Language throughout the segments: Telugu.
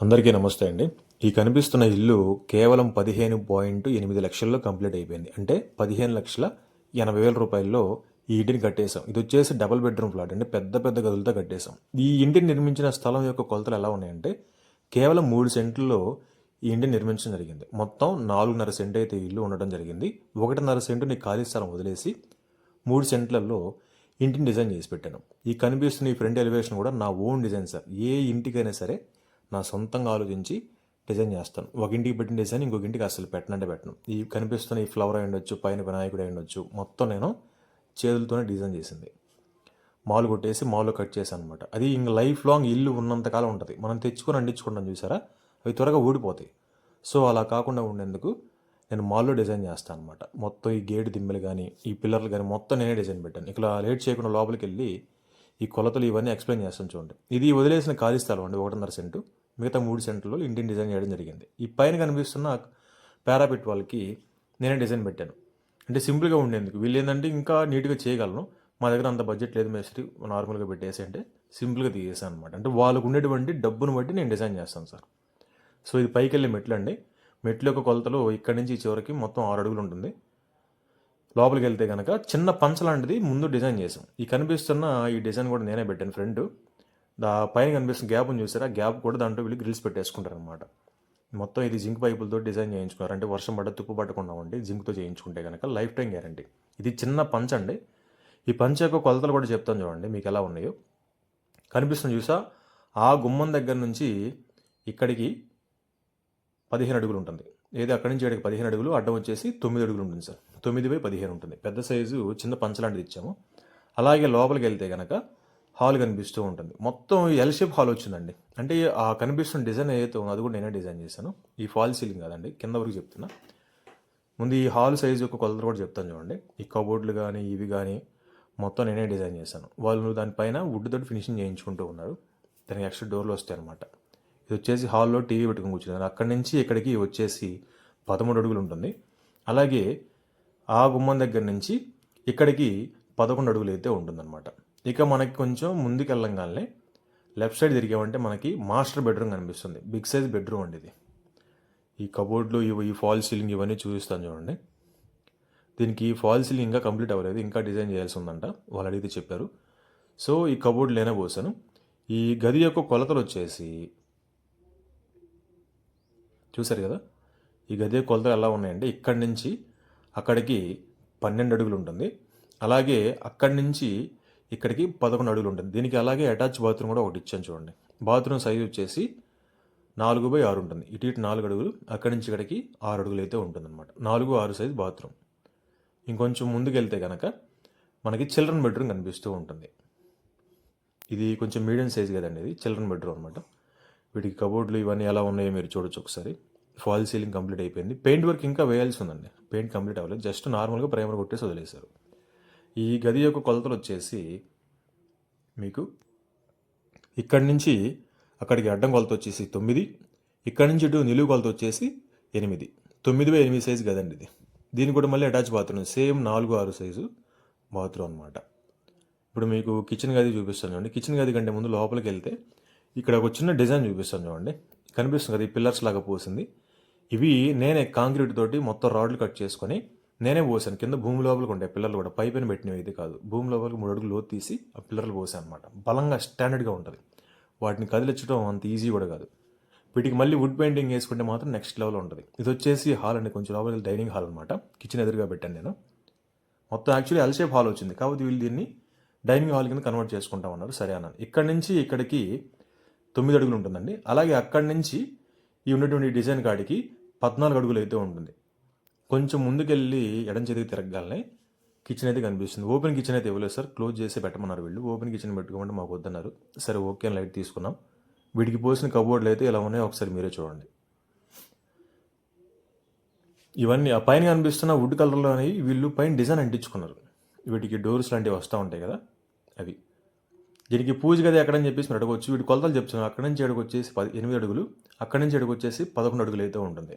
అందరికీ నమస్తే అండి. ఈ కనిపిస్తున్న ఇల్లు కేవలం పదిహేను పాయింట్ ఎనిమిది లక్షల్లో కంప్లీట్ అయిపోయింది. అంటే పదిహేను లక్షల ఎనభై వేల రూపాయల్లో ఈ ఇంటిని కట్టేశాం. ఇది వచ్చేసి డబుల్ బెడ్రూమ్ ఫ్లాట్ అంటే పెద్ద పెద్ద గదులతో కట్టేశాం. ఈ ఇంటిని నిర్మించిన స్థలం యొక్క కొలతలు ఎలా ఉన్నాయంటే కేవలం మూడు సెంట్లలో ఈ ఇంటిని నిర్మించడం జరిగింది. మొత్తం నాలుగున్నర సెంట్ అయితే ఇల్లు ఉండడం జరిగింది. ఒకటిన్నర సెంటుని ఖాళీ స్థలం వదిలేసి మూడు సెంట్లలో ఇంటిని డిజైన్ చేసి పెట్టాను. ఈ కనిపిస్తున్న ఈ ఫ్రంట్ ఎలివేషన్ కూడా నా ఓన్ డిజైన్ సార్. ఏ ఇంటికైనా సరే నా సొంతంగా ఆలోచించి డిజైన్ చేస్తాను. ఒక ఇంటికి పెట్టిన డిజైన్ ఇంకొక ఇంటికి అసలు పెట్టనంటే పెట్టను. ఈ కనిపిస్తున్న ఈ ఫ్లవర్ అయి ఉండొచ్చు పైన వినాయకుడు అయి ఉండొచ్చు మొత్తం నేను చేతులతోనే డిజైన్ చేసింది. మాలు కొట్టేసి మాలు కట్ చేశాను అనమాట అది ఇంక లైఫ్ లాంగ్ ఇల్లు ఉన్నంతకాలం ఉంటుంది. మనం తెచ్చుకొని అండించుకుంటాం చూసారా? అవి త్వరగా ఊడిపోతాయి. సో అలా కాకుండా ఉండేందుకు నేను మాల్లో డిజైన్ చేస్తాను అనమాట మొత్తం ఈ గేట్ దిమ్మలు కానీ ఈ పిల్లర్లు కానీ మొత్తం నేనే డిజైన్ పెట్టాను. ఇక్కడ లేట్ చేయకుండా లోపలికి వెళ్ళి ఈ కొలతలు ఇవన్నీ ఎక్స్ప్లెయిన్ చేస్తాను చూడండి. ఇది వదిలేసిన ఖాళీ స్థలం అండి ఒకటిన్నర సెంటు. మిగతా మూడు సెంటర్లో ఇంటిని డిజైన్ చేయడం జరిగింది. ఈ పైన కనిపిస్తున్న పారాపెట్ వాళ్ళకి నేనే డిజైన్ పెట్టాను. అంటే సింపుల్గా ఉండేందుకు. వీళ్ళు ఏంటంటే ఇంకా నీట్గా చేయగలను. మా దగ్గర అంత బడ్జెట్ లేదు మేస్త్రి నార్మల్గా పెట్టేసి అంటే సింపుల్గా తీసేసాను అనమాట అంటే వాళ్ళకు ఉండేటువంటి డబ్బును బట్టి నేను డిజైన్ చేస్తాను సార్. సో ఇది పైకి వెళ్ళే మెట్లు అండి. మెట్ల యొక్క కొలతలు ఇక్కడి నుంచి చివరికి మొత్తం ఆరు అడుగులు ఉంటుంది. లోపలికి వెళ్తే కనుక చిన్న పంచ లాంటిది ముందు డిజైన్ చేసాం ఈ కనిపిస్తున్న ఈ డిజైన్ కూడా నేనే పెట్టాను ఫ్రంట్. దా పైన కనిపిస్తున్న గ్యాప్ని చూసారా? గ్యాప్ కూడా దాంట్లో వీళ్ళు గ్రిల్స్ పెట్టేసుకుంటారు అనమాట మొత్తం ఇది జింక్ పైపులతో డిజైన్ చేయించుకున్నారు. అంటే వర్షం పడ్డ తుప్పు పట్టకుండా ఉండి జింక్తో చేయించుకుంటే కనుక లైఫ్ టైం గ్యారంటీ ఇది చిన్న పంచ అండి. ఈ పంచ యొక్క కొలతలు కూడా చెప్తాను చూడండి మీకు ఎలా ఉన్నాయో. కనిపిస్తుంది చూసా? ఆ గుమ్మం దగ్గర నుంచి ఇక్కడికి పదిహేను అడుగులు ఉంటుంది. ఏది అక్కడి నుంచి ఇక్కడికి పదిహేను అడుగులు అడ్డం వచ్చేసి తొమ్మిది అడుగులు ఉంటుంది సార్. తొమ్మిది బై పదిహేను ఉంటుంది. పెద్ద సైజు చిన్న పంచ లాంటిది ఇచ్చాము. అలాగే లోపలికి వెళ్తే కనుక హాల్ కనిపిస్తూ ఉంటుంది. మొత్తం ఎల్ షేప్ హాల్ వచ్చిందండి. అంటే ఆ కనిపిస్తున్న డిజైన్ ఏదైతే ఉందో అది కూడా నేనే డిజైన్ చేశాను. ఈ ఫాల్ సీలింగ్ కాదండి కింద వరకు చెప్తున్నా. ముందు ఈ హాల్ సైజు యొక్క కొలతలు కూడా చెప్తాను చూడండి. ఈ కబోర్డ్లు కానీ ఇవి కానీ మొత్తం నేనే డిజైన్ చేశాను. వాళ్ళు దానిపైన వుడ్ తోటి ఫినిషింగ్ చేయించుకుంటూ ఉన్నారు. దానికి ఎక్స్ట్రా డోర్లు వస్తాయి అనమాట ఇది వచ్చేసి హాల్లో టీవీ పెట్టుకుని కూర్చున్నాను. అక్కడి నుంచి ఇక్కడికి వచ్చేసి పదమూడు అడుగులు ఉంటుంది. అలాగే ఆ గుమ్మం దగ్గర నుంచి ఇక్కడికి పదకొండు అడుగులు అయితే ఉంటుందన్నమాట. ఇక మనకి కొంచెం ముందుకు వెళ్ళంగానే లెఫ్ట్ సైడ్ తిరిగామంటే మనకి మాస్టర్ బెడ్రూమ్ కనిపిస్తుంది. బిగ్ సైజ్ బెడ్రూమ్ అండి ఇది. ఈ కబోర్డ్లు ఇవి ఈ ఫాల్ సీలింగ్ ఇవన్నీ చూపిస్తాను చూడండి. దీనికి ఫాల్ సీలింగ్ ఇంకా కంప్లీట్ అవ్వలేదు. ఇంకా డిజైన్ చేయాల్సి ఉందంట. వాళ్ళు అడిగితే చెప్పారు. సో ఈ కబోర్డ్ లేనే పోసాను. ఈ గది యొక్క కొలతలు వచ్చేసి చూసారు కదా? ఈ గది యొక్క కొలతలు ఎలా ఉన్నాయంటే ఇక్కడి నుంచి అక్కడికి పన్నెండు అడుగులు ఉంటుంది. అలాగే అక్కడి నుంచి ఇక్కడికి పదకొండు అడుగులు ఉంటుంది. దీనికి అలాగే అటాచ్ బాత్రూమ్ కూడా ఒకటి ఇచ్చాను చూడండి. బాత్రూమ్ సైజ్ వచ్చేసి నాలుగు బై ఆరు ఉంటుంది. ఇటు ఇటు నాలుగు అడుగులు అక్కడి నుంచి ఇక్కడికి ఆరు అడుగులు అయితే ఉంటుందన్నమాట. నాలుగు ఆరు సైజ్ బాత్రూమ్. ఇంకొంచెం ముందుకు వెళ్తే కనుక మనకి చిల్డ్రన్ బెడ్రూమ్ కనిపిస్తూ ఉంటుంది. ఇది కొంచెం మీడియం సైజ్ కదండి ఇది చిల్డ్రన్ బెడ్రూమ్ అనమాట వీటికి కబోర్డ్లు ఇవన్నీ ఎలా ఉన్నాయో మీరు చూడొచ్చు ఒకసారి. ఫాల్ సీలింగ్ కంప్లీట్ అయిపోయింది. పెయింట్ వర్క్ ఇంకా వేయాల్సి ఉందండి. పెయింట్ కంప్లీట్ అవ్వలేదు. జస్ట్ నార్మల్గా ప్రైమర్ కొట్టేసి వదిలేశారు. ఈ గది యొక్క కొలతలు వచ్చేసి మీకు ఇక్కడి నుంచి అక్కడికి అడ్డం కొలత వచ్చేసి తొమ్మిది ఇక్కడి నుంచి ఇటు నిలువు కొలత వచ్చేసి ఎనిమిది. తొమ్మిది బై ఎనిమిది సైజు కదండి ఇది. దీని కూడా మళ్ళీ అటాచ్ బాత్రూమ్ సేమ్ నాలుగు ఆరు సైజు బాత్రూమ్ అనమాట ఇప్పుడు మీకు కిచెన్ గది చూపిస్తాను చూడండి. కిచెన్ గది కంటే ముందు లోపలికి వెళ్తే ఇక్కడ ఒక చిన్న డిజైన్ చూపిస్తాను చూడండి. కనిపిస్తుంది కదా ఈ పిల్లర్స్ లాగా పోసింది. ఇవి నేనే కాంక్రీట్ తోటి మొత్తం రాడ్లు కట్ చేసుకొని నేనే పోసాను. కింద భూమి లోపలికి ఉండే పిల్లలు కూడా పైపైన పెట్టినవి ఇది కాదు. భూమి లోపలికి మూడు అడుగులు లోతు తీసి ఆ పిల్లర్లు పోసాను అనమాట బలంగా స్టాండర్డ్గా ఉంటుంది. వాటిని కదిలించడం అంత ఈజీ కూడా కాదు. వీటికి మళ్ళీ వుడ్ పెయింటింగ్ వేసుకుంటే మాత్రం నెక్స్ట్ లెవెల్ ఉంటుంది. ఇది వచ్చేసి హాల్ అండి. కొంచెం లోపలికి డైనింగ్ హాల్ అనమాట కిచెన్ ఎదురుగా పెట్టాను నేను. మొత్తం యాక్చువల్లీ ఎల్ షేప్ హాల్ వచ్చింది. కాబట్టి వీళ్ళు దీన్ని డైనింగ్ హాల్ కింద కన్వర్ట్ చేసుకుంటాం అన్నారు. సరే అన్నాను. ఇక్కడి నుంచి ఇక్కడికి తొమ్మిది అడుగులు ఉంటుందండి. అలాగే అక్కడి నుంచి ఈ ఉన్నటువంటి డిజైన్ కాడికి పద్నాలుగు అడుగులు అయితే ఉంటుంది. కొంచెం ముందుకెళ్ళి ఎడం చేతికి తిరగగానే కిచెన్ అయితే కనిపిస్తుంది. ఓపెన్ కిచెన్ అయితే ఇవ్వలేదు సార్. క్లోజ్ చేసి పెట్టమన్నారు వీళ్ళు. ఓపెన్ కిచెన్ పెట్టుకోమంటే మాకు వద్దన్నారు. సరే ఓకే లైట్ తీసుకున్నాం. వీటికి పోసిన కబోర్డ్లు అయితే ఇలా ఉన్నాయో ఒకసారి మీరే చూడండి. ఇవన్నీ ఆ పైన కనిపిస్తున్న వుడ్ కలర్లో అనేవి వీళ్ళు పైన డిజైన్ అంటించుకున్నారు. వీటికి డోర్స్ లాంటివి వస్తూ ఉంటాయి కదా అవి. దీనికి పూజ గది ఎక్కడని చెప్పేసి మీరు అడగవచ్చు. వీటి కొలతలు చెప్తున్నాను. అక్కడి నుంచి అడుగు వచ్చేసి పది ఎనిమిది అడుగులు అక్కడి నుంచి అడుగు వచ్చేసి పదకొండు అడుగులు అయితే ఉంటుంది.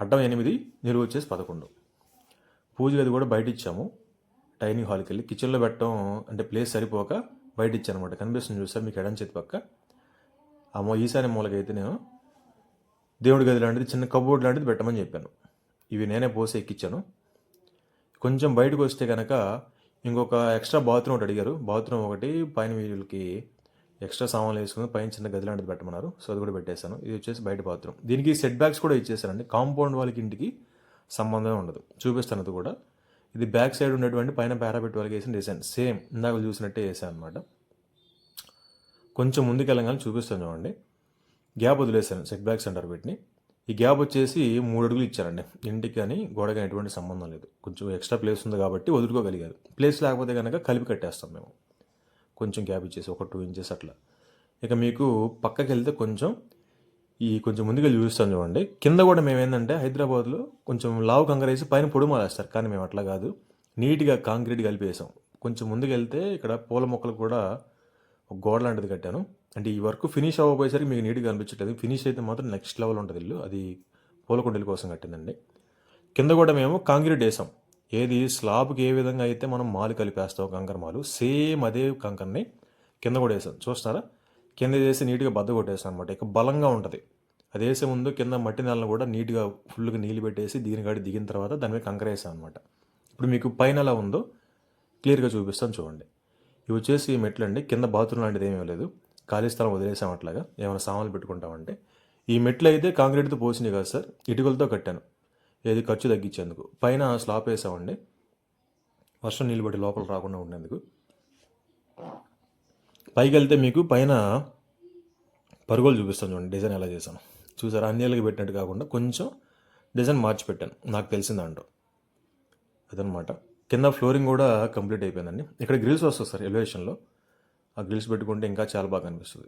అడ్డం ఎనిమిది నిలువ వచ్చేసి పదకొండు. పూజ గది కూడా బయట ఇచ్చాము డైనింగ్ హాల్కి వెళ్ళి కిచెన్లో పెట్టడం అంటే ప్లేస్ సరిపోక బయట ఇచ్చాను అనమాట కనిపిస్తుంది చూసా మీకు ఎడం చేతి పక్క. అమ్మో ఈశాన్య మూలకైతే నేను దేవుడి గది లాంటిది చిన్న కబోర్డ్ లాంటిది పెట్టమని చెప్పాను. ఇవి నేనే పోసి ఎక్కించాను కొంచెం బయటకు వస్తే కనుక ఇంకొక ఎక్స్ట్రా బాత్రూమ్ ఒకటి అడిగారు. బాత్రూమ్ ఒకటి పైన వీళ్ళకి ఎక్స్ట్రా సామాన్లు వేసుకుని పైన చిన్న గది లాంటిది పెట్టమన్నారు. సో అది కూడా పెట్టేశాను. ఇది వచ్చేసి బయట బాత్రూమ్. దీనికి సెట్ బ్యాక్స్ కూడా ఇచ్చేసారండి కాంపౌండ్ వాళ్ళకి ఇంటికి సంబంధమే ఉండదు. చూపిస్తాను అది కూడా. ఇది బ్యాక్ సైడ్ ఉన్నటువంటి పైన పారాపెట్ వాళ్ళకి వేసిన డిజైన్. సేమ్ ఇందాక చూసినట్టే వేసాను అనమాట కొంచెం ముందుకు వెళ్ళగానే చూపిస్తాను చూడండి. గ్యాప్ వదిలేశాను సెట్ బ్యాక్స్ అంటారు వీటిని. ఈ గ్యాప్ వచ్చేసి మూడు అడుగులు ఇచ్చారండి. ఇంటికి కానీ గోడకి ఎటువంటి సంబంధం లేదు. కొంచెం ఎక్స్ట్రా ప్లేస్ ఉంది కాబట్టి వదులుకోగలిగారు. ప్లేస్ లేకపోతే కనుక కలిపి కట్టేస్తాం మేము. కొంచెం గ్యాప్ ఇచ్చేసి ఒక టూ ఇంచెస్ అట్లా. ఇక మీకు పక్కకి వెళ్తే కొంచెం ఈ కొంచెం ముందుకెళ్ళి చూపిస్తాను చూడండి. కింద కూడా మేము ఏంటంటే హైదరాబాద్లో కొంచెం లావు కంగరేసి పైన పొడి మాలేస్తారు కానీ మేము అట్లా కాదు. నీట్గా కాంక్రీట్ కలిపేసాం. కొంచెం ముందుకు వెళ్తే ఇక్కడ పూల మొక్కలు కూడా ఒక గోడ లాంటిది కట్టాను. అంటే ఈ వర్క్ ఫినిష్ అవ్వబోయేసరికి మీకు నీట్గా కనిపించట్లేదు ఫినిష్ అయితే మాత్రం నెక్స్ట్ లెవెల్ ఉంటుంది ఇల్లు. అది పూలకుండీల కోసం కట్టిందండి. కింద కూడా మేము కాంక్రీట్ వేసాం. ఏది? స్లాబ్కి ఏ విధంగా అయితే మనం మాలు కలిపేస్తాం కంకర మాలు సేమ్ అదే కంకర్ని కింద కూడా వేసాం చూస్తారా? కింద వేసి నీట్గా బద్ద కొట్టేసాం అనమాట ఇక బలంగా ఉంటుంది. అది వేసే ముందు కింద మట్టి నెలను కూడా నీట్గా ఫుల్గా నీళ్ళు పెట్టేసి దీని కాడి దిగిన తర్వాత దాని మీద కంకర వేసాం అనమాట ఇప్పుడు మీకు పైన ఎలా ఉందో క్లియర్గా చూపిస్తాను చూడండి. ఇవి వచ్చేసి మెట్లు అండి కింద బాత్రూమ్ లాంటిది ఏమీ లేదు. ఖాళీ స్థలం వదిలేసాం అట్లాగా. ఏమైనా సామాన్లు పెట్టుకుంటామంటే. ఈ మెట్లు అయితే కాంక్రీట్తో పోసినాయి కదా సార్. ఇటుకలతో కట్టాను. ఏది ఖర్చు తగ్గించేందుకు? పైన స్లాప్ వేసామండి. వర్షం నీళ్ళు పడి లోపల రాకుండా ఉండేందుకు. పైకి వెళ్తే మీకు పైన పరుగులు చూపిస్తాను చూడండి డిజైన్ ఎలా చేశాను. చూసారా అన్ని ఏళ్ళకి పెట్టినట్టు కాకుండా కొంచెం డిజైన్ మార్చి పెట్టాను. నాకు తెలిసిన దాంట్లో. అదనమాట. కింద ఫ్లోరింగ్ కూడా కంప్లీట్ అయిపోయిందండి. ఇక్కడ గ్రిల్స్ వస్తుంది సార్ ఎలివేషన్లో. ఆ గ్రిల్స్ పెట్టుకుంటే ఇంకా చాలా బాగా అనిపిస్తుంది.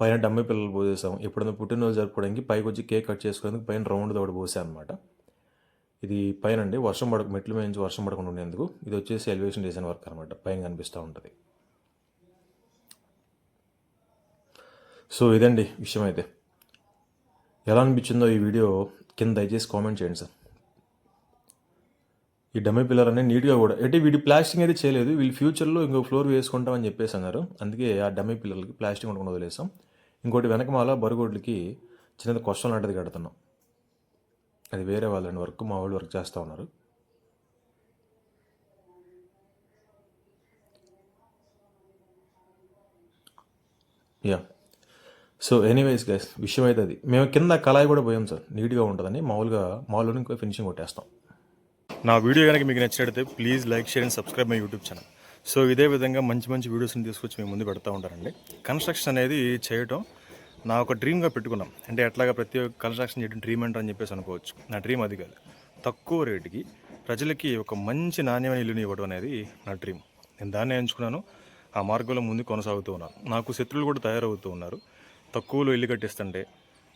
పైన డమ్మి పిల్లలు పోసేసాము. ఎప్పుడైనా పుట్టినరోజు జరుపుకోవడానికి పైకి వచ్చి కేక్ కట్ చేసుకునేందుకు పైన రౌండ్ తోడు పోసాను అనమాట ఇది పైన అండి వర్షం పడక మెట్లు మీద నుంచి వర్షం పడకుండా ఉండేందుకు ఇది వచ్చేసి ఎలివేషన్ డిజైన్ వర్క్ అనమాట పైన కనిపిస్తూ ఉంటుంది. సో ఇదండి విషయం అయితే ఎలా అనిపించిందో ఈ వీడియో కింద దయచేసి కామెంట్ చేయండి సార్. ఈ డమ్మీ పిల్లర్ అనేది నీట్గా కూడా అంటే వీటి ప్లాస్టింగ్ అయితే చేయలేదు వీళ్ళు ఫ్యూచర్లో ఇంకో ఫ్లోర్ వేసుకుంటామని చెప్పేసి అన్నారు. అందుకే ఆ డమ్మీ పిల్లలకి ప్లాస్టింగ్ ఉండకుండా వదిలేసాం. ఇంకోటి వెనకమాల బరుగోడ్లకి చిన్నది క్వశ్చన్ లాంటిది కడుతున్నాం. అది వేరే వాళ్ళని వర్క్ మా వాళ్ళు వర్క్ చేస్తూ ఉన్నారు. యా సో ఎనీవేస్ గైస్ విషయం అయితే అది. మేము కింద కళాయి కూడా పోయాం సార్. నీట్గా ఉంటుందని మామూలుగా మామూలుగా ఇంకో ఫినిషింగ్ కొట్టేస్తాం. నా వీడియో కనుక మీకు నచ్చినట్లయితే please like share and subscribe my YouTube channel so ఇదే విధంగా మంచి మంచి వీడియోస్ని తీసుకొచ్చి మేము ముందు పెడతా ఉంటారండి కన్స్ట్రక్షన్ అనేది చేయటం నా ఒక డ్రీమ్గా పెట్టుకున్నాం. అంటే ఎట్లాగా ప్రతి ఒక్క కన్స్ట్రక్షన్ చేయడం డ్రీమ్ అంటారు అని చెప్పేసి అనుకోవచ్చు. నా డ్రీమ్ అది కాదు. తక్కువ రేటుకి ప్రజలకి ఒక మంచి నాణ్యమైన ఇల్లుని ఇవ్వడం అనేది నా డ్రీమ్ నేను దాన్ని ఎంచుకున్నాను. ఆ మార్గంలో ముందు కొనసాగుతూ ఉన్నాను. నాకు శత్రువులు కూడా తయారవుతూ ఉన్నారు. తక్కువలో ఇల్లు కట్టిస్తుంటే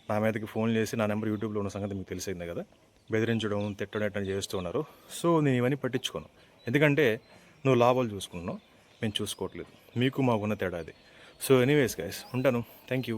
నా మీదకి ఫోన్ చేసి నా నెంబర్ యూట్యూబ్లో ఉన్న సంగతి మీకు తెలిసిందే కదా. బెదిరించడం తిట్టడం ఎట్లా చేస్తూ ఉన్నారు. సో నేను ఇవన్నీ పట్టించుకోను. ఎందుకంటే నువ్వు లాభాలు చూసుకుంటున్నావు మేము చూసుకోవట్లేదు. మీకు మాకున్న తేడా అది. సో ఎనీవేస్ గైస్ ఉంటాను. Thank you